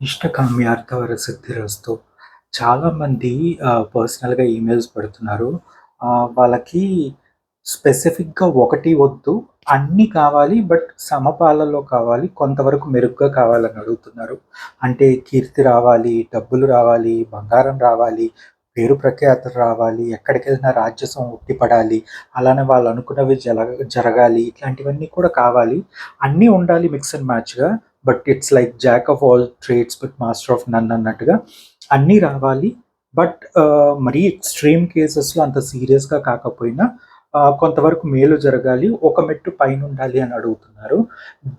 ఇష్టకామ్యార్థవర సిద్ధిరస్తు చాలామంది ఆహ్, పర్సనల్‌గా ఈమెయిల్స్ పెడుతున్నారు. ఆహ్, వాళ్ళకి స్పెసిఫిక్‌గా ఒకటి వద్దు, అన్నీ కావాలి. బట్ సమపాలలో కావాలి. కొంతవరకు మెరుగ్గా కావాలని అడుగుతున్నారు. అంటే కీర్తి రావాలి, డబ్బులు రావాలి, బంగారం రావాలి, పేరు ప్రఖ్యాతలు రావాలి, ఎక్కడికెళ్ళినా రాజ్యసం ఉట్టిపడాలి, అలానే వాళ్ళు అనుకున్నవి జలగ జరగాలి. ఇట్లాంటివన్నీ కూడా కావాలి. అన్నీ ఉండాలి mix and మ్యాచ్‌గా. But it's like jack of all trades but master of none అన్నట్టుగా అన్నీ రావాలి. బట్ uh, మరీ ఎక్స్‌ట్రీమ్ కేసెస్‌లో అంత సీరియస్‌గా కాకపోయినా uh, కొంతవరకు మేలు జరగాలి. ఒక మెట్టు పైన ఉండాలి అని అడుగుతున్నారు.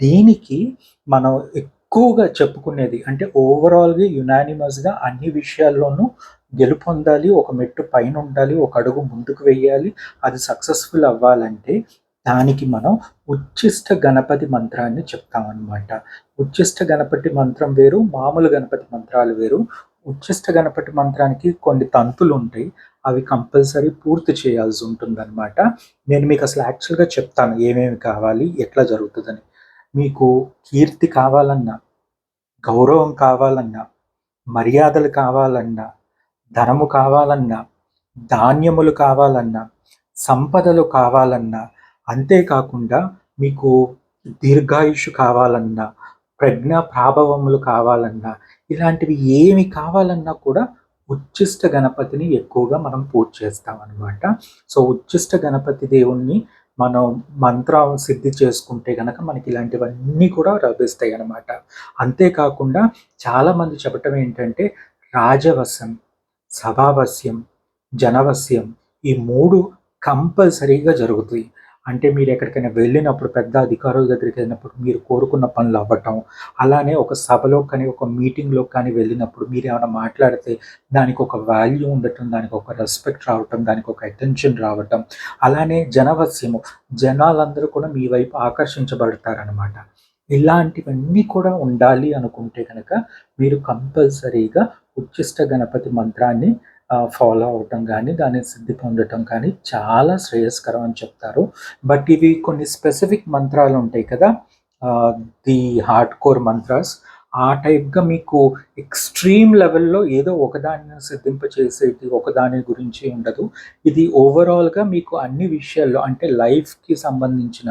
దీనికి మనం ఎక్కువగా చెప్పుకునేది అంటే ఓవరాల్‌గా యునానిమస్‌గా అన్ని విషయాల్లోనూ గెలుపొందాలి. ఒక మెట్టు పైన ఉండాలి ఒక అడుగు ముందుకు వెయ్యాలి. అది సక్సెస్‌ఫుల్ అవ్వాలంటే దానికి మనం ఉచ్ఛిష్ట గణపతి మంత్రాన్ని చెప్తామన్నమాట ఉచ్ఛిష్ట గణపతి మంత్రం వేరు. మామూలు గణపతి మంత్రాలు వేరు. ఉచ్ఛిష్ట గణపతి మంత్రానికి కొన్ని తంతులు ఉంటాయి అవి కంపల్సరీ పూర్తి చేయాల్సి ఉంటుందన్నమాట నేను మీకు అసలు యాక్చువల్‌గా చెప్తాను ఏమేమి కావాలి, ఎట్లా జరుగుతుందని మీకు కీర్తి కావాలన్నా, గౌరవం కావాలన్నా, మర్యాదలు కావాలన్నా, ధనము కావాలన్నా, ధాన్యములు కావాలన్నా, సంపదలు కావాలన్నా, అంతేకాకుండా మీకు దీర్ఘాయుషు కావాలన్నా, ప్రజ్ఞా ప్రాభవములు కావాలన్నా, ఇలాంటివి ఏమి కావాలన్నా కూడా ఉచ్చిష్ట గణపతిని ఎక్కువగా మనం పూజ చేస్తామనమాట. సో, ఉచ్చిష్ట గణపతి దేవుణ్ణి మనం మంత్రం సిద్ధి చేసుకుంటే గనక మనకి ఇలాంటివన్నీ కూడా లభిస్తాయి అనమాట అంతేకాకుండా చాలామంది చెప్పటం ఏంటంటే రాజవశం, సభావశ్యం, జనవశ్యం ఈ మూడు కంపల్సరీగా జరుగుతాయి. అంటే మీరు ఎక్కడికైనా వెళ్ళినప్పుడు పెద్ద అధికారుల దగ్గరికి వెళ్ళినప్పుడు మీరు కోరుకున్న పనులు అవ్వటం, అలానే ఒక సభలో కానీ, ఒక మీటింగ్‌లో కానీ వెళ్ళినప్పుడు మీరు ఏమైనా మాట్లాడితే దానికి ఒక వాల్యూ ఉండటం, దానికి ఒక రెస్పెక్ట్ రావటం, దానికి ఒక అటెన్షన్ రావటం, అలానే జనవశ్యము జనాలందరూ కూడా మీ వైపు ఆకర్షించబడతారనమాట. ఇలాంటివన్నీ కూడా ఉండాలి అనుకుంటే కనుక మీరు కంపల్సరీగా ఉచ్చిష్ట గణపతి మంత్రాన్ని ఫాలో అవ్వటం కానీ దాన్ని సిద్ధి పొందటం కానీ చాలా శ్రేయస్కరం అని చెప్తారు. బట్ ఇవి కొన్ని స్పెసిఫిక్ మంత్రాలు ఉంటాయి కదా! ది హార్డ్ కోర్ మంత్రాస్ ఆ టైప్‌గా మీకు ఎక్స్‌ట్రీమ్ లెవెల్‌లో ఏదో ఒకదాన్ని సిద్ధింపచేసేది ఒకదాని గురించి ఉండదు. ఇది ఓవరాల్‌గా మీకు అన్ని విషయాల్లో అంటే లైఫ్‌కి సంబంధించిన,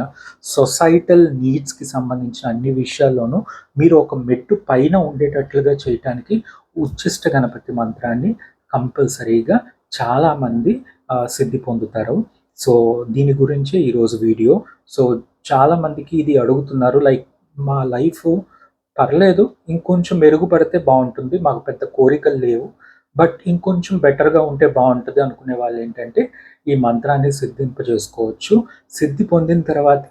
సొసైటల్ నీడ్స్‌కి సంబంధించిన అన్ని విషయాల్లోనూ మీరు ఒక మెట్టు పైన ఉండేటట్లుగా చేయటానికి ఉచ్చిష్ట గణపతి మంత్రాన్ని కంపల్సరీగా చాలామంది సిద్ధి పొందుతారు. సో, దీని గురించే ఈరోజు వీడియో. సో, చాలామందికి ఇది అడుగుతున్నారు లైక్ మా లైఫ్ పర్లేదు ఇంకొంచెం మెరుగుపడితే బాగుంటుంది మాకు పెద్ద కోరికలు లేవు. బట్ ఇంకొంచెం బెటర్‌గా ఉంటే బాగుంటుంది అనుకునే వాళ్ళు ఏంటంటే ఈ మంత్రాన్ని సిద్ధింపజేసుకోవచ్చు. సిద్ధి పొందిన తర్వాత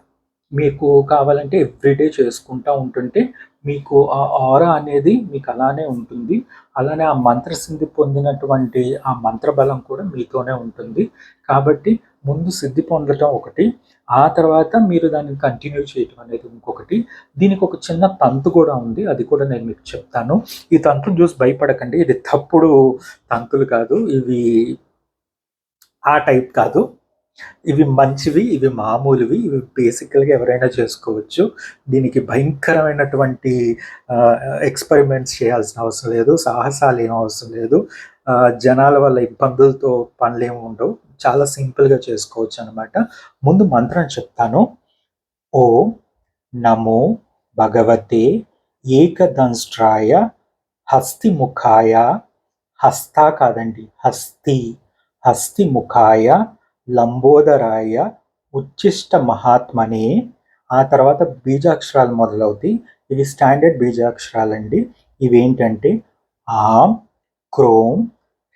మీకు కావాలంటే ఎవ్రీడే చేసుకుంటూ ఉంటుంటే మీకు ఆ ఆరా అనేది మీకు అలానే ఉంటుంది. అలానే ఆ మంత్ర సిద్ధి పొందినటువంటి ఆ మంత్ర బలం కూడా మీతోనే ఉంటుంది. కాబట్టి ముందు సిద్ధి పొందటం ఒకటి. ఆ తర్వాత మీరు దాన్ని కంటిన్యూ చేయటం అనేది ఇంకొకటి. దీనికి ఒక చిన్న తంతు కూడా ఉంది. అది కూడా నేను మీకు చెప్తాను. ఈ తంతులు చూసి భయపడకండి. ఇది తప్పుడు తంతులు కాదు. ఇవి ఆ టైప్ కాదు. ఇవి మంచివి. ఇవి మామూలువి. ఇవి బేసికల్‌గా ఎవరైనా చేసుకోవచ్చు. దీనికి భయంకరమైనటువంటి ఎక్స్‌పెరిమెంట్స్ చేయాల్సిన అవసరం లేదు. సాహసాలు ఏం అవసరం లేదు. జనాల వల్ల ఇబ్బందులతో పనులేమి ఉండవు. చాలా సింపుల్‌గా చేసుకోవచ్చు అనమాట ముందు మంత్రం చెప్తాను. ఓ నమో భగవతే ఏకదంష్ట్రాయ హస్తిముఖాయ హస్త కాదండి హస్తి హస్తిముఖాయ లంబోదరాయ ఉచ్ఛిష్ట మహాత్మనే ఆ తర్వాత బీజాక్షరాలు మొదలవుతాయి. ఇవి స్టాండర్డ్ బీజాక్షరాలండి. ఇవేంటంటే ఆం, క్రోం,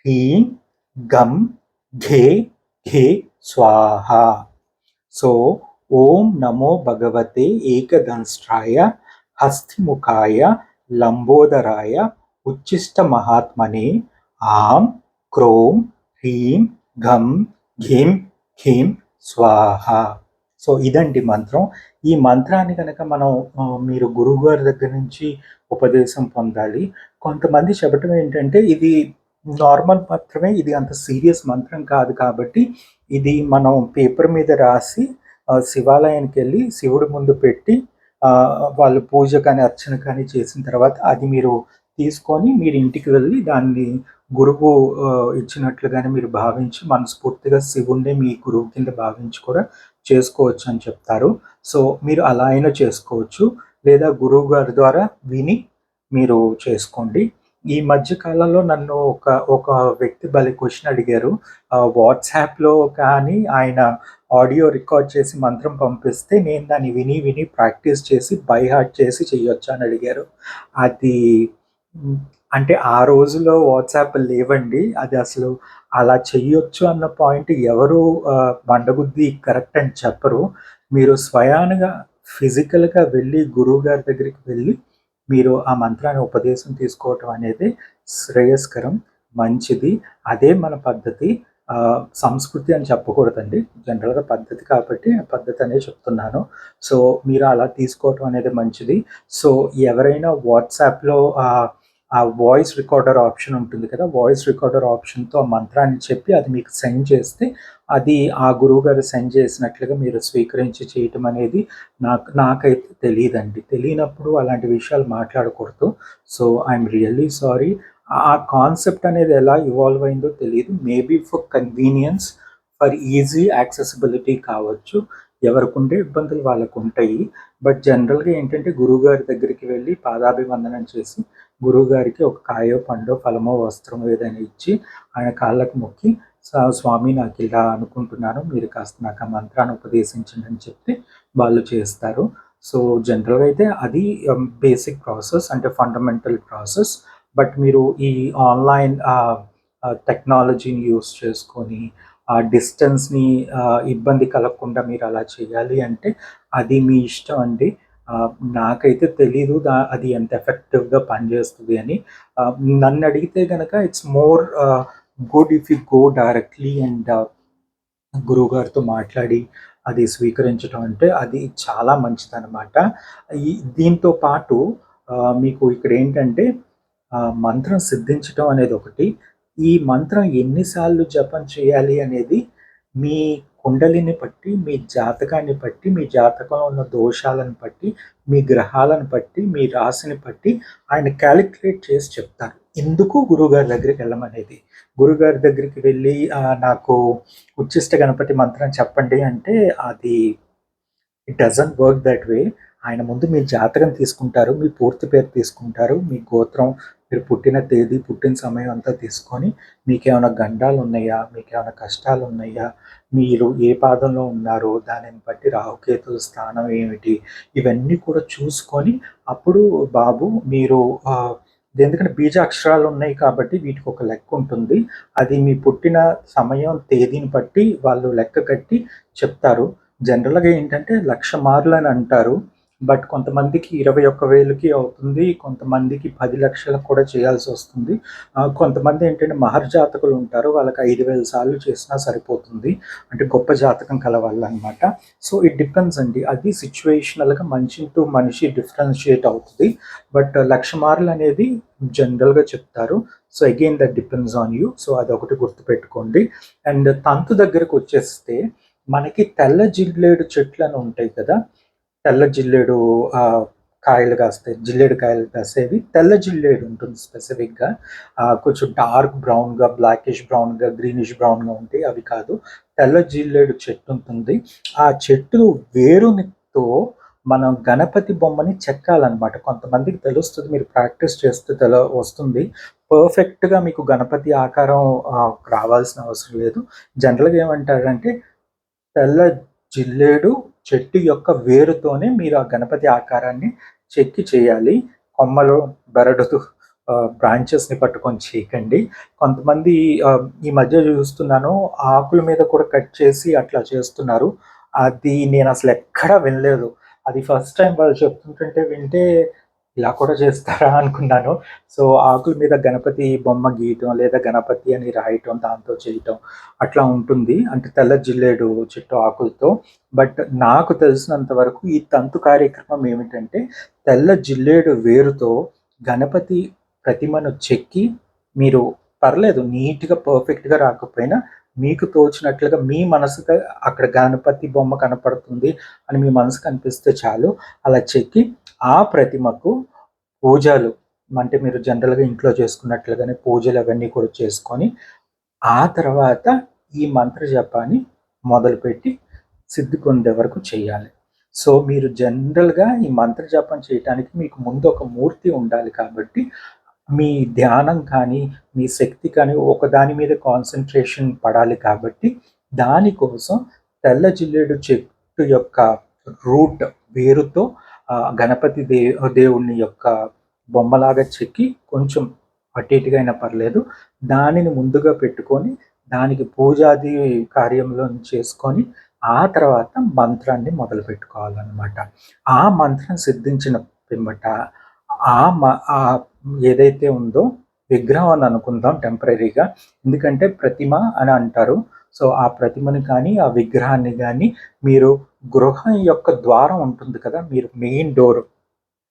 హ్రీం, గం, ఘే, ఘే స్వాహ. సో, ఓం నమో భగవతే ఏకదంష్ట్రాయ హస్తిముఖాయ లంబోదరాయ ఉచ్ఛిష్ట మహాత్మనే ఆం, క్రోం, హ్రీం, ఘం ఘీం, ఘీం స్వాహ. సో, ఇదండి మంత్రం. ఈ మంత్రాన్ని కనుక మనం మీరు గురువుగారి దగ్గర నుంచి ఉపదేశం పొందాలి. కొంతమంది చెప్పటం ఏంటంటే ఇది నార్మల్ మంత్రమే. ఇది అంత సీరియస్ మంత్రం కాదు కాబట్టి ఇది మనం పేపర్ మీద రాసి శివాలయానికి వెళ్ళి శివుడి ముందు పెట్టి వాళ్ళు పూజ కానీ, అర్చన కానీ చేసిన తర్వాత అది మీరు తీసుకొని మీరు ఇంటికి వెళ్ళి దాన్ని గురువు ఇచ్చినట్లుగానే మీరు భావించి మనస్ఫూర్తిగా శివుణ్ణి మీ గురువు కింద భావించి కూడా చేసుకోవచ్చు అని చెప్తారు. సో మీరు అలా అయినా చేసుకోవచ్చు. లేదా గురువు గారి ద్వారా విని మీరు చేసుకోండి. ఈ మధ్య కాలంలో నన్ను ఒక ఒక వ్యక్తి భలే క్వశ్చన్ అడిగారు. వాట్సాప్లో కానీ ఆయన ఆడియో రికార్డ్ చేసి మంత్రం పంపిస్తే నేను దాన్ని విని విని ప్రాక్టీస్ చేసి బై హార్ట్ చేసి చేయొచ్చు అని అడిగారు. అది అంటే ఆ రోజులో వాట్సాప్ లేవండి. అది అసలు అలా చెయ్యొచ్చు అన్న పాయింట్ ఎవరు ఆ, బండగుద్ది కరెక్ట్ అని చెప్పరు. మీరు స్వయానుగా ఫిజికల్గా వెళ్ళి గురువు గారి దగ్గరికి వెళ్ళి మీరు ఆ మంత్రాన్ని ఉపదేశం తీసుకోవటం అనేది శ్రేయస్కరం మంచిది. అదే మన పద్ధతి. సంస్కృతి అని చెప్పకూడదండి. జనరల్గా పద్ధతి కాబట్టి ఆ పద్ధతి అనే చెప్తున్నాను. సో మీరు అలా తీసుకోవటం అనేది మంచిది. సో ఎవరైనా వాట్సాప్లో ఆ వాయిస్ రికార్డర్ ఆప్షన్ ఉంటుంది కదా వాయిస్ రికార్డర్ ఆప్షన్తో ఆ మంత్రాన్ని చెప్పి అది మీకు సెండ్ చేస్తే అది ఆ గురువు గారు సెండ్ చేసినట్లుగా మీరు స్వీకరించి చేయటం అనేది నాకు నాకైతే తెలియదండి. తెలియనప్పుడు అలాంటి విషయాలు మాట్లాడకూడదు. సో ఐఎమ్ రియల్లీ సారీ ఆ కాన్సెప్ట్ అనేది ఎలా ఇవాల్వ్ అయిందో తెలియదు maybe for convenience for easy accessibility కావచ్చు. ఎవరికి ఉండే ఇబ్బందులు వాళ్ళకు ఉంటాయి బట్ జనరల్గా ఏంటంటే గురువుగారి దగ్గరికి వెళ్ళి పాదాభివందనం చేసి గురువుగారికి ఒక కాయో పండో ఫలమో వస్త్రమో ఏదైనా ఇచ్చి ఆయన కాళ్ళకు మొక్కి స్వామి నాకు ఇలా అనుకుంటున్నాను మీరు కాస్త నాకు ఆ మంత్రాన్ని ఉపదేశించండి అని చెప్తే వాళ్ళు చేస్తారు. సో జనరల్గా అయితే అది బేసిక్ ప్రాసెస్ అంటే ఫండమెంటల్ ప్రాసెస్. బట్ మీరు ఈ ఆన్లైన్ టెక్నాలజీని యూస్ చేసుకొని ఆ డిస్టెన్స్ని ఇబ్బంది కలగకుండా మీరు అలా చేయాలి అంటే అది మీ ఇష్టం అండి. నాకైతే తెలీదు దా అది ఎంత ఎఫెక్టివ్గా పనిచేస్తుంది అని. నన్ను అడిగితే కనుక it's more good if you go directly and గురువు గారితో మాట్లాడి అది స్వీకరించడం అంటే అది చాలా మంచిదన్నమాట. ఈ దీంతో పాటు మీకు ఇక్కడ ఏంటంటే మంత్రం సిద్ధించడం అనేది ఒకటి. ఈ మంత్రం ఎన్నిసార్లు జపం చేయాలి అనేది మీ కుండలిని బట్టి మీ జాతకాన్ని బట్టి మీ జాతకంలో ఉన్న దోషాలను బట్టి మీ గ్రహాలను బట్టి మీ రాశిని బట్టి ఆయన క్యాలిక్యులేట్ చేసి చెప్తారు. ఎందుకు గురువుగారి దగ్గరికి వెళ్ళమనేది? గురుగారి దగ్గరికి వెళ్ళి నాకు ఉచ్చిష్ట గణపతి మంత్రం చెప్పండి అంటే అది it doesn't work that way ఆయన ముందు మీ జాతకం తీసుకుంటారు మీ పూర్తి పేరు తీసుకుంటారు మీ గోత్రం మీరు పుట్టిన తేదీ పుట్టిన సమయం అంతా తీసుకొని మీకు ఏమైనా గండాలు ఉన్నాయా మీకు ఏమైనా కష్టాలు ఉన్నాయా మీరు ఏ పాదంలో ఉన్నారో దానిని బట్టి రాహుకేతుల స్థానం ఏమిటి? ఇవన్నీ కూడా చూసుకొని అప్పుడు బాబు మీరు ఎందుకంటే బీజ అక్షరాలు ఉన్నాయి కాబట్టి వీటికి ఒక లెక్క ఉంటుంది. అది మీ పుట్టిన సమయం తేదీని బట్టి వాళ్ళు లెక్క కట్టి చెప్తారు. జనరల్గా ఏంటంటే లక్ష మార్లు అని అంటారు. బట్ కొంతమందికి ఇరవై ఒక్క వేలకి అవుతుంది కొంతమందికి పది లక్షలకు కూడా చేయాల్సి వస్తుంది. కొంతమంది ఏంటంటే మహర్ జాతకులు ఉంటారు వాళ్ళకి ఐదు వేల సార్లు చేసినా సరిపోతుంది. అంటే గొప్ప జాతకం కల అనమాట సో ఇట్ డిపెండ్స్ అండి. అది సిచ్యువేషనల్గా మనిషి టు మనిషి డిఫరెన్షియేట్ అవుతుంది. బట్ లక్ష మార్లు అనేది జనరల్గా చెప్తారు. So again that depends on you so అదొకటి గుర్తుపెట్టుకోండి. అండ్ తంతు దగ్గరకు వచ్చేస్తే మనకి తెల్ల జిల్లేడు చెట్లు అని ఉంటాయి కదా తెల్ల జిల్లేడు కాయలు కాస్తాయి జిల్లేడు కాయలు కాసేవి. తెల్ల జిల్లేడు ఉంటుంది స్పెసిఫిక్గా కొంచెం డార్క్ బ్రౌన్గా బ్లాకిష్ బ్రౌన్గా గ్రీనిష్ బ్రౌన్గా ఉంటాయి అవి కాదు. తెల్ల జిల్లేడు చెట్టు ఉంటుంది. ఆ చెట్టు వేరునితో మనం గణపతి బొమ్మని చెక్కాలన్నమాట. కొంతమందికి తెలుస్తుంది మీరు ప్రాక్టీస్ చేస్తే తెల వస్తుంది. పర్ఫెక్ట్గా మీకు గణపతి ఆకారం రావాల్సిన అవసరం లేదు. జనరల్గా ఏమంటారంటే తెల్ల జిల్లేడు చెట్టు యొక్క వేరుతోనే మీరు ఆ గణపతి ఆకారాన్ని చెక్కి చేయాలి. కొమ్మలు బెరడుతూ బ్రాంచెస్ని పట్టుకొని చేయకండి కొంతమంది ఈ మధ్య చూస్తున్నాను ఆకుల మీద కూడా కట్ చేసి అట్లా చేస్తున్నారు. అది నేను అసలు ఎక్కడా వినలేదు. అది ఫస్ట్ టైం వాళ్ళు చెప్తుంటుంటే వింటే ఇలా కూడా చేస్తారా అనుకున్నాను. సో ఆకుల మీద గణపతి బొమ్మ గీయటం లేదా గణపతి అని రాయటం దాంతో చేయటం అట్లా ఉంటుంది. అంటే తెల్ల జిల్లేడు చెట్టు ఆకులతో. బట్ నాకు తెలిసినంత వరకు ఈ తంతు కార్యక్రమం ఏమిటంటే తెల్ల జిల్లేడు వేరుతో గణపతి ప్రతిమను చెక్కి మీరు పర్లేదు నీట్గా పర్ఫెక్ట్గా రాకపోయినా మీకు తోచినట్లుగా మీ మనసుగా అక్కడ గణపతి బొమ్మ కనపడుతుంది అని మీ మనసు కనిపిస్తే చాలు. అలా చెక్కి ఆ ప్రతిమకు పూజలు అంటే మీరు జనరల్‌గా ఇంట్లో చేసుకున్నట్లుగానే పూజలు అవన్నీ కూడా చేసుకొని, ఆ తర్వాత ఈ మంత్ర జపాన్ని మొదలుపెట్టి సిద్ధి పొందే వరకు చేయాలి. సో, మీరు జనరల్‌గా ఈ మంత్ర జపం చేయటానికి మీకు ముందు ఒక మూర్తి ఉండాలి కాబట్టి, మీ ధ్యానం కానీ, మీ శక్తి కానీ ఒక దాని మీద కాన్సన్ట్రేషన్ పడాలి కాబట్టి, దానికోసం తెల్ల జిల్లేడు చెట్టు యొక్క రూట్ వేరుతో గణపతి దే దేవుడిని యొక్క బొమ్మలాగా చెక్కి కొంచెం అటు ఇటుగా అయినా పర్లేదు. దానిని ముందుగా పెట్టుకొని, దానికి పూజాది కార్యంలో చేసుకొని, ఆ తర్వాత మంత్రాన్ని మొదలు పెట్టుకోవాలన్నమాట ఆ మంత్రం సిద్ధించిన పిమ్మట ఆ మ ఆ ఏదైతే ఉందో విగ్రహం అని అనుకుందాం టెంపరరీగా. ఎందుకంటే ప్రతిమ అని అంటారు. సో, ఆ ప్రతిమని కానీ, ఆ విగ్రహాన్ని కానీ మీరు గృహం యొక్క ద్వారం ఉంటుంది కదా! మీరు మెయిన్ డోర్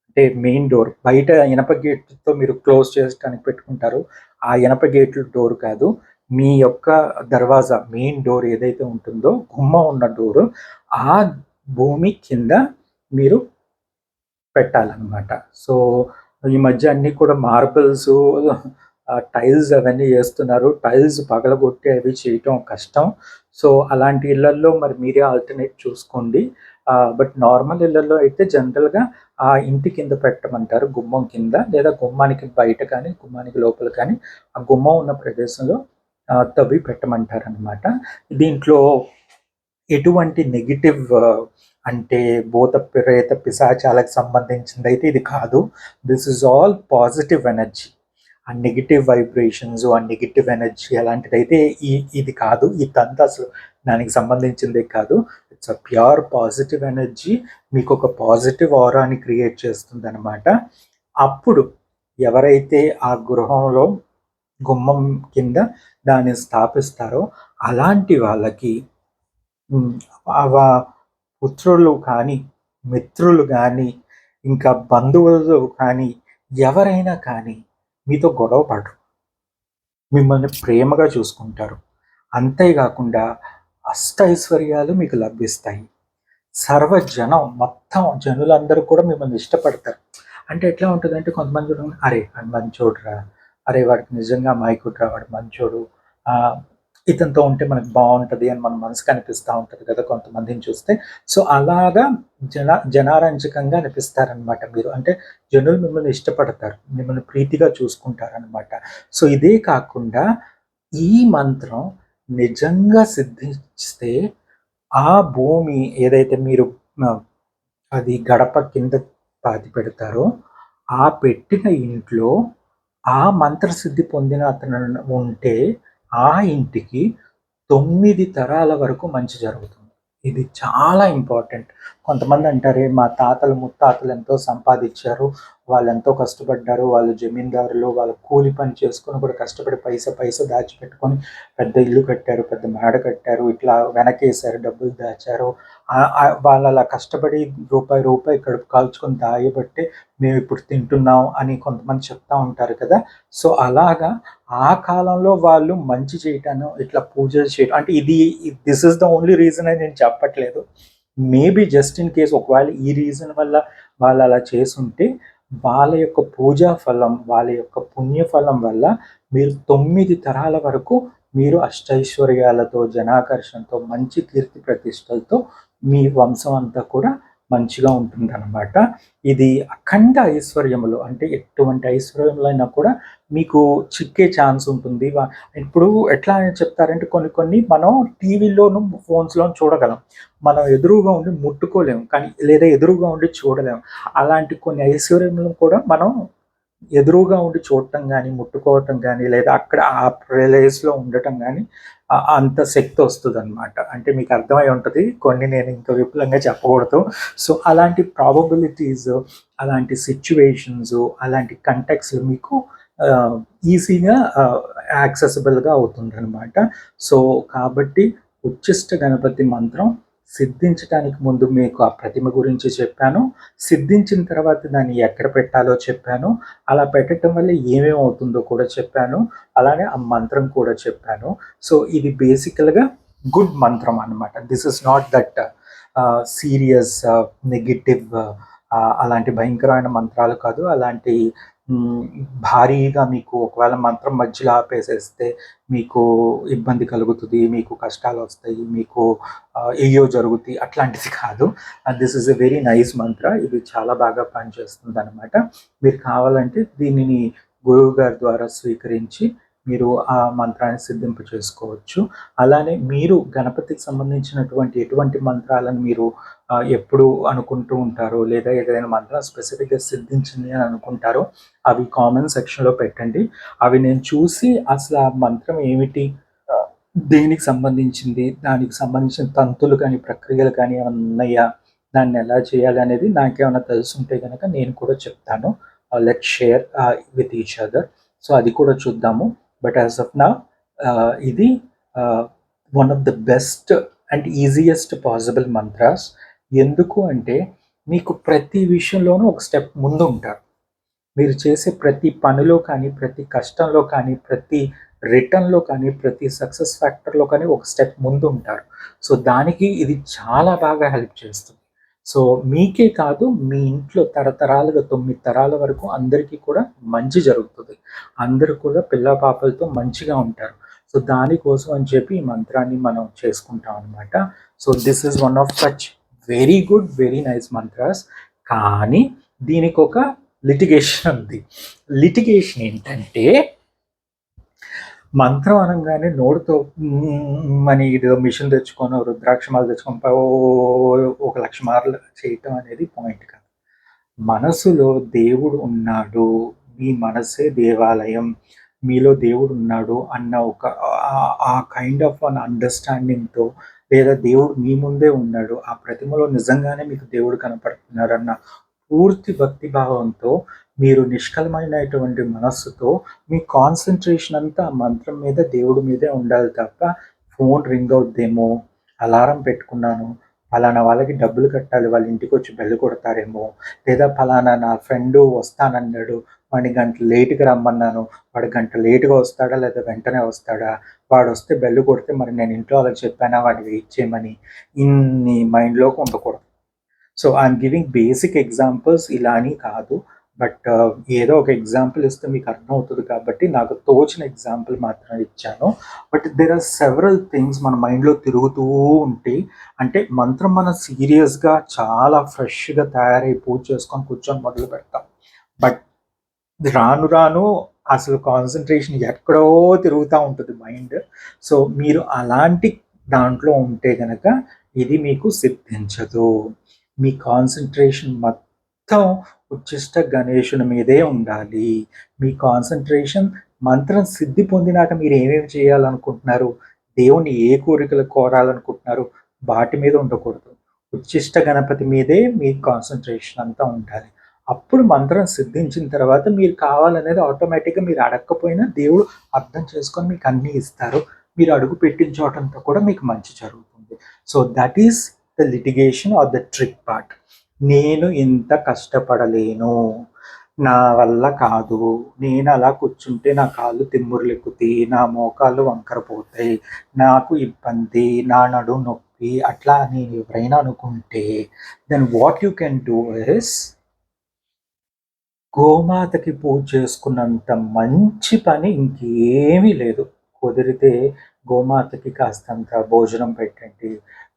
అంటే మెయిన్ డోర్ బయట ఇనప గేట్‌తో మీరు క్లోజ్ చేయడానికి పెట్టుకుంటారు. ఆ ఇనప గేట్లు డోర్ కాదు. మీ యొక్క దర్వాజా మెయిన్ డోర్ ఏదైతే ఉంటుందో గుమ్మం ఉన్న డోరు, ఆ భూమి కింద మీరు పెట్టాలన్నమాట సో, ఈ మధ్య అన్నీ కూడా మార్బల్స్ టైల్స్ అవన్నీ వేస్తున్నారు టైల్స్ పగలగొట్టి అవి చేయటం కష్టం. సో, అలాంటి ఇళ్ళల్లో మరి మీరే ఆల్టర్‌నేట్ చూసుకోండి. బట్ నార్మల్ ఇళ్ళలో అయితే జనరల్‌గా ఆ ఇంటి కింద పెట్టమంటారు. గుమ్మం కింద లేదా గుమ్మానికి బయట కానీ, గుమ్మానికి లోపల కానీ, ఆ గుమ్మం ఉన్న ప్రదేశంలో తవ్వి తవ్వి పెట్టమంటారనమాట. దీంట్లో ఎటువంటి నెగిటివ్ అంటే భూత, ప్రేత, పిశాచాలకు సంబంధించిందైతే ఇది కాదు. This is all positive energy. ఆ నెగిటివ్ వైబ్రేషన్స్, ఆ నెగిటివ్ ఎనర్జీ అలాంటిదైతే ఈ ఇది కాదు. ఇదంతా అసలు దానికి సంబంధించిందే కాదు. It's a pure positive energy. మీకు ఒక పాజిటివ్ ఆరాని క్రియేట్ చేస్తుందనమాట. అప్పుడు ఎవరైతే ఆ గృహంలో గుమ్మం కింద దాన్ని స్థాపిస్తారో అలాంటి వాళ్ళకి పుత్రులు కానీ, మిత్రులు కానీ ఇంకా బంధువులు కానీ, ఎవరైనా కానీ మీతో గొడవ పడరు. మిమ్మల్ని ప్రేమగా చూసుకుంటారు. అంతేకాకుండా అష్ట ఐశ్వర్యాలు మీకు లభిస్తాయి. సర్వజనం మొత్తం జనులందరూ కూడా మిమ్మల్ని ఇష్టపడతారు. అంటే ఎట్లా ఉంటుందంటే కొంతమంది చూడంగానే అరే! ఆడు మంచోడురా! అరే! వాడికి నిజంగా అమాయకుడురా! వాడు మంచోడు. ఇతనితో ఉంటే మనకు బాగుంటుంది అని మన మనసుకు అనిపిస్తూ ఉంటుంది కదా! కొంతమందిని చూస్తే. సో, అలాగా జన జనారంజకంగా అనిపిస్తారనమాట మీరు. అంటే జనులు మిమ్మల్ని ఇష్టపడతారు. మిమ్మల్ని ప్రీతిగా చూసుకుంటారనమాట. సో, ఇదే కాకుండా ఈ మంత్రం నిజంగా సిద్ధిస్తే ఆ భూమి ఏదైతే మీరు అది గడప కింద పాతి పెడతారో, ఆ పెట్టిన ఇంట్లో ఆ మంత్రసిద్ధి పొందిన అతను ఉంటే ఆ ఇంటికి తొమ్మిది తరాల వరకు మంచి జరుగుతుంది. ఇది చాలా ఇంపార్టెంట్. కొంతమంది అంటారే మా తాతలు, ముత్తాతలు ఎంతో సంపాదించారు వాళ్ళు ఎంతో కష్టపడ్డారు. వాళ్ళు జమీందారులు, వాళ్ళు కూలి పని చేసుకొని కూడా కష్టపడి పైసా, పైసా దాచిపెట్టుకొని పెద్ద ఇల్లు కట్టారు. పెద్ద మేడ కట్టారు. ఇట్లా వెనకేశారు. డబ్బులు దాచారు. వాళ్ళు అలా కష్టపడి రూపాయి, రూపాయి కడుపు కాల్చుకొని దాయబట్టి మేము ఇప్పుడు తింటున్నాం అని కొంతమంది చెప్తా ఉంటారు కదా! సో, అలాగా ఆ కాలంలో వాళ్ళు మంచి చేయటాను, ఇట్లా పూజలు చేయటం అంటే ఇది this is the only reason అని నేను చెప్పట్లేదు. మేబీ జస్ట్ ఇన్ కేస్ ఒకవేళ ఈ రీజన్ వల్ల వాళ్ళు అలా చేసుంటే, వాళ్ళ యొక్క పూజా ఫలం, వాళ్ళ యొక్క పుణ్యఫలం వల్ల మీరు తొమ్మిది తరాల వరకు మీరు అష్టైశ్వర్యాలతో, జనాకర్షణతో, మంచి కీర్తి ప్రతిష్టలతో మీ వంశం అంతా కూడా మంచిగా ఉంటుంది అనమాట ఇది అఖండ ఐశ్వర్యములు అంటే ఎటువంటి ఐశ్వర్యములైనా కూడా మీకు చిక్కే ఛాన్స్ ఉంటుంది. ఇప్పుడు ఎట్లా అని చెప్తారంటే కొన్ని కొన్ని మనం టీవీలోను, ఫోన్స్‌లోను చూడగలం. మనం ఎదురుగా ఉండి ముట్టుకోలేము కానీ లేదా ఎదురుగా ఉండి చూడలేము అలాంటి కొన్ని ఐశ్వర్యములను కూడా మనం ఎదురుగా ఉండి చూడటం కానీ ముట్టుకోవటం కానీ లేదా అక్కడ ఆ ప్లేస్‌లో ఉండటం కానీ అంత శక్తి వస్తుంది అనమాట అంటే మీకు అర్థమై ఉంటుంది కొన్ని నేను ఇంకా విపులంగా చెప్పకూడదు. సో, అలాంటి ప్రాబబిలిటీస్, అలాంటి సిచ్యువేషన్స్ అలాంటి కంటెక్స్‌లు మీకు ఈజీగా ఆహ్, యాక్సెసిబుల్‌గా అవుతుందనమాట. సో, కాబట్టి ఉచ్చిష్ట గణపతి మంత్రం సిద్ధించడానికి ముందు మీకు ఆ ప్రతిమ గురించి చెప్పాను. సిద్ధించిన తర్వాత దాన్ని ఎక్కడ పెట్టాలో చెప్పాను. అలా పెట్టటం వల్ల ఏమేమి అవుతుందో కూడా చెప్పాను. అలానే ఆ మంత్రం కూడా చెప్పాను. సో, ఇది బేసికల్‌గా గుడ్ మంత్రం అనమాట. This is not that serious negative అలాంటి భయంకరమైన మంత్రాలు కాదు. అలాంటి భారీగా మీకు ఒకవేళ మంత్రం మధ్యలో ఆపేసేస్తే మీకు ఇబ్బంది కలుగుతుంది మీకు కష్టాలు వస్తాయి మీకు ఏయో జరుగుతాయి. అట్లాంటిది కాదు. This is a very nice mantra. ఇది చాలా బాగా పనిచేస్తుంది అనమాట మీరు కావాలంటే దీనిని గురువు గారి ద్వారా స్వీకరించి మీరు ఆ మంత్రాన్ని సిద్ధింప చేసుకోవచ్చు. అలానే మీరు గణపతికి సంబంధించినటువంటి ఎటువంటి మంత్రాలను మీరు ఎప్పుడు అనుకుంటూ ఉంటారో లేదా ఏదైనా మంత్రం స్పెసిఫిక్‌గా సిద్ధించింది అని అనుకుంటారో అవి కామెంట్ సెక్షన్‌లో పెట్టండి. అవి నేను చూసి అసలు ఆ మంత్రం ఏమిటి? దేనికి సంబంధించింది? దానికి సంబంధించిన తంతులు కానీ, ప్రక్రియలు కానీ ఏమైనా ఉన్నాయా? దాన్ని ఎలా చేయాలి అనేది తెలిసి ఉంటే కనుక నేను కూడా చెప్తాను. Let share with each other. So అది కూడా చూద్దాము. బట్ యాజ్ ఆఫ్ నా ఇది one of the best and easiest possible mantras. ఎందుకు అంటే మీకు ప్రతి విషయంలోనూ ఒక స్టెప్ ముందు ఉంటారు మీరు చేసే ప్రతి పనిలో కానీ, ప్రతి కష్టంలో కానీ, ప్రతి రిటర్న్‌లో కానీ, ప్రతి సక్సెస్ ఫ్యాక్టర్‌లో కానీ ఒక స్టెప్ ముందు ఉంటారు సో దానికి ఇది చాలా బాగా హెల్ప్ చేస్తుంది. సో మీకే కాదు మీ ఇంట్లో తరతరాలుగా తొమ్మిది తరాల వరకు అందరికీ కూడా మంచి జరుగుతుంది అందరూ కూడా పిల్ల పాపలతో మంచిగా ఉంటారు. సో దానికోసం అని చెప్పి ఈ మంత్రాన్ని మనం చేసుకుంటాం అనమాట. So this is one of such very good, very nice mantras. కానీ దీనికి ఒక లిటిగేషన్ ఉంది. లిటిగేషన్ ఏంటంటే మంత్రం అనంగానే నోటితో మన అని మిషన్ తెచ్చుకొని రుద్రాక్షమాలు తెచ్చుకొని ఒక లక్ష మార్లు చేయటం అనేది పాయింట్ కాదు. మనసులో దేవుడు ఉన్నాడు. మీ మనసే దేవాలయం. మీలో దేవుడు ఉన్నాడు అన్న ఒక ఆ కైండ్ ఆఫ్ అన్ అండర్‌స్టాండింగ్‌తో లేదా దేవుడు మీ ముందే ఉన్నాడు. ఆ ప్రతిమలో నిజంగానే మీకు దేవుడు కనపడుతున్నారన్న పూర్తి భక్తి భావంతో మీరు నిష్కలమైనటువంటి మనస్సుతో మీ కాన్సన్ట్రేషన్ అంతా మంత్రం మీద, దేవుడి మీదే ఉండాలి తప్ప ఫోన్ రింగ్ అవుద్దేమో, అలారం పెట్టుకున్నాను, పలానా వాళ్ళకి డబ్బులు కట్టాలి, వాళ్ళ ఇంటికి వచ్చి బెల్ కొడతారేమో, లేదా ఫలానా నా ఫ్రెండు వస్తానన్నాడు, వాడిని గంట లేటుగా రమ్మన్నాను, వాడు గంట లేటుగా వస్తాడా లేదా వెంటనే వస్తాడా? వాడు వస్తే బెల్ కొడితే మరి నేను ఇంట్లో వాళ్ళకి చెప్పానా వాడిని వెయిట్ చేయమని, ఇన్ని మైండ్‌లోకి ఉండకూడదు. So I'm giving basic examples ఇలా అని కాదు. బట్ ఏదో ఒక ఎగ్జాంపుల్ ఇస్తే మీకు అర్థమవుతుంది కాబట్టి నాకు తోచిన ఎగ్జాంపుల్ మాత్రమే ఇచ్చాను. But there are several things మన మైండ్‌లో తిరుగుతూ ఉంటాయి. అంటే మంత్రం మనం సీరియస్‌గా చాలా ఫ్రెష్‌గా తయారై పూజ చేసుకొని కూర్చొని మొదలు పెడతాం. బట్ రాను రాను అసలు కాన్సంట్రేషన్ ఎక్కడో తిరుగుతూ ఉంటుంది మైండ్. సో మీరు అలాంటి దాంట్లో ఉంటే కనుక ఇది మీకు సిద్ధించదు. మీ కాన్సన్ట్రేషన్ మొత్తం ఉచ్చిష్ట గణేషుని మీదే ఉండాలి. మీ కాన్సన్ట్రేషన్ మంత్రం సిద్ధి పొందినాక మీరు ఏమేమి చేయాలనుకుంటున్నారు? దేవుని ఏ కోరికలు కోరాలనుకుంటున్నారు? వాటి మీద ఉండకూడదు. ఉచ్చిష్ట గణపతి మీదే మీ కాన్సన్ట్రేషన్ అంతా ఉండాలి. అప్పుడు మంత్రం సిద్ధించిన తర్వాత మీరు కావాలనేది ఆటోమేటిక్‌గా మీరు అడగకపోయినా దేవుడు అర్థం చేసుకొని మీకు అన్నీ ఇస్తారు. మీరు అడుగు పెట్టిన చోటంతా కూడా మీకు మంచి జరుగుతుంది. So that is the litigation or the trick part. నేను ఇంత కష్టపడలేను. నా వల్ల కాదు. నేను అలా కూర్చుంటే నా కాళ్ళు తిమ్మురులెక్కుతాయి నా మోకాళ్ళు వంకరపోతాయి నాకు ఇబ్బంది. నా నడుము నొప్పి అట్లా అని ఎవరైనా అనుకుంటే then what you can do is గోమాతకి పూజ చేసుకున్నంత మంచి పని ఇంకేమీ లేదు. కుదిరితే గోమాతకి కాస్తంత భోజనం పెట్టండి.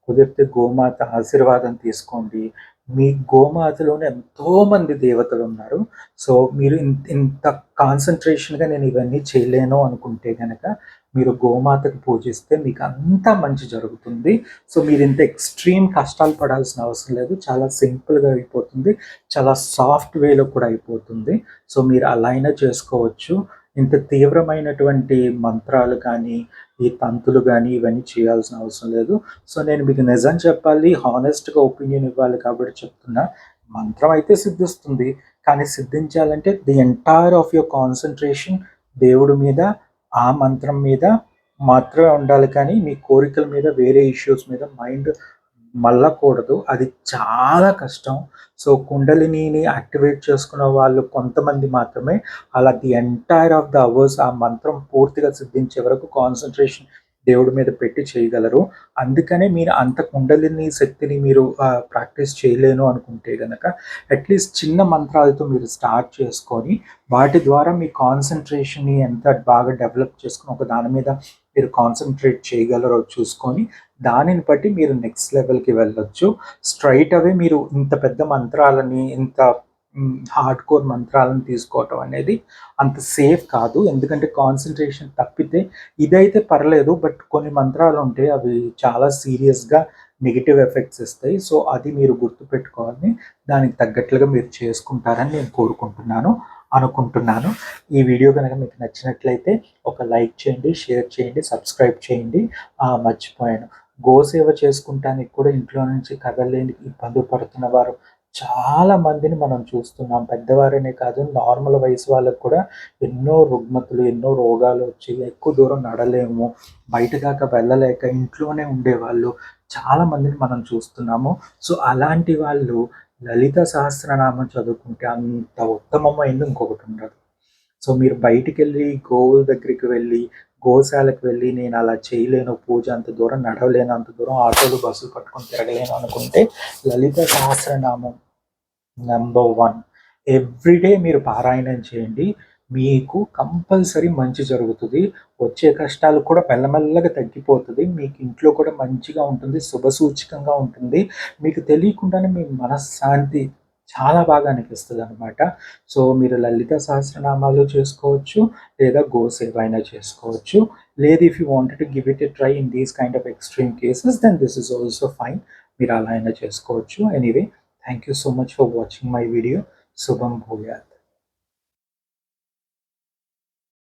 కుదిరితే గోమాత ఆశీర్వాదం తీసుకోండి. మీ గోమాతలోనే ఎంతోమంది దేవతలున్నారు. సో మీరు ఇంత ఇంత కాన్సన్ట్రేషన్గా నేను ఇవన్నీ చేయలేను అనుకుంటే కనుక మీరు గోమాతకు పూజిస్తే మీకు అంతా మంచి జరుగుతుంది. సో మీరు ఇంత ఎక్స్‌ట్రీమ్ కష్టాలు పడాల్సిన అవసరం లేదు. చాలా సింపుల్‌గా అయిపోతుంది. చాలా సాఫ్ట్ వేలో కూడా అయిపోతుంది. సో మీరు అలా అయినా చేసుకోవచ్చు. ఇంత తీవ్రమైనటువంటి మంత్రాలు కానీ, ఈ తంతులు కానీ ఇవన్నీ చేయాల్సిన అవసరం లేదు. సో నేను మీకు నిజం చెప్పాలి, హానెస్ట్‌గా ఒపీనియన్ ఇవ్వాలి కాబట్టి చెప్తున్నా. మంత్రం అయితే సిద్ధిస్తుంది. కానీ సిద్ధించాలంటే the entire of your concentration దేవుడి మీద, ఆ మంత్రం మీద మాత్రమే ఉండాలి కానీ మీ కోరికల మీద, వేరే ఇష్యూస్ మీద మైండ్ మళ్ళకూడదు. అది చాలా కష్టం. సో కుండలినిని యాక్టివేట్ చేసుకున్న వాళ్ళు కొంతమంది మాత్రమే అలా the entire of the hours ఆ మంత్రం పూర్తిగా సిద్ధించే వరకు కాన్సన్ట్రేషన్ దేవుడి మీద పెట్టి చేయగలరు అందుకనే మీరు అంత కుండలిని శక్తిని మీరు ప్రాక్టీస్ చేయలేను అనుకుంటే గనక అట్లీస్ట్ చిన్న మంత్రాలతో మీరు స్టార్ట్ చేసుకొని వాటి ద్వారా మీ కాన్సన్ట్రేషన్ని ఎంత బాగా డెవలప్ చేసుకుని ఒక దాని మీద మీరు కాన్సన్ట్రేట్ చేయగలరో చూసుకొని దానిని బట్టి మీరు నెక్స్ట్ లెవెల్కి వెళ్ళొచ్చు. స్ట్రైట్ అవే మీరు ఇంత పెద్ద మంత్రాలని ఇంత హార్డ్ కోర్ మంత్రాలను తీసుకోవటం అనేది అంత సేఫ్ కాదు. ఎందుకంటే కాన్సన్ట్రేషన్ తప్పితే ఇదైతే పర్లేదు బట్ కొన్ని మంత్రాలు ఉంటాయి అవి చాలా సీరియస్గా నెగిటివ్ ఎఫెక్ట్స్ ఇస్తాయి. సో అది మీరు గుర్తుపెట్టుకోవాలని దానికి తగ్గట్లుగా మీరు చేసుకుంటారని నేను కోరుకుంటున్నాను అనుకుంటున్నాను. ఈ వీడియో కనుక మీకు నచ్చినట్లయితే ఒక లైక్ చేయండి షేర్ చేయండి సబ్స్క్రైబ్ చేయండి. మర్చిపోయాను. గోసేవ చేసుకుంటానికి కూడా ఇంట్లో నుంచి కదలలేని ఇబ్బందులు పడుతున్న వారు చాలా మందిని మనం చూస్తున్నాం. పెద్దవారనే కాదు నార్మల్ వయసు వాళ్ళకు కూడా ఎన్నో రుగ్మతులు ఎన్నో రోగాలు వచ్చి ఎక్కువ దూరం నడలేము. బయట వెళ్ళలేక ఇంట్లోనే ఉండేవాళ్ళు చాలా మందిని మనం చూస్తున్నాము. సో అలాంటి వాళ్ళు లలిత సహస్రనామం చదువుకుంటే అంత ఉత్తమమైంది ఇంకొకటి ఉండదు. సో మీరు బయటికి వెళ్ళి గోవుల దగ్గరికి వెళ్ళి గోశాలకు వెళ్ళి నేను అలా చేయలేను పూజ అంత దూరం నడవలేను అంత దూరం ఆటోలు బస్సులు పట్టుకొని తిరగలేను అనుకుంటే Lalitha Sahasranamam number one everyday మీరు పారాయణం చేయండి. మీకు కంపల్సరీ మంచి జరుగుతుంది. వచ్చే కష్టాలు కూడా మెల్లమెల్లగా తగ్గిపోతుంది. మీకు ఇంట్లో కూడా మంచిగా ఉంటుంది శుభసూచకంగా ఉంటుంది. మీకు తెలియకుండానే మీ మనశ్శాంతి చాలా బాగా అనిపిస్తుంది అనమాట సో మీరు లలిత సహస్రనామాలు చేసుకోవచ్చు లేదా గోసేవ అయినా చేసుకోవచ్చు. లేదు if you wanted to give it a try in these kind of extreme cases then this is also fine మీరు అలా అయినా చేసుకోవచ్చు. Anyway thank you so much for watching my video శుభం భూయాలు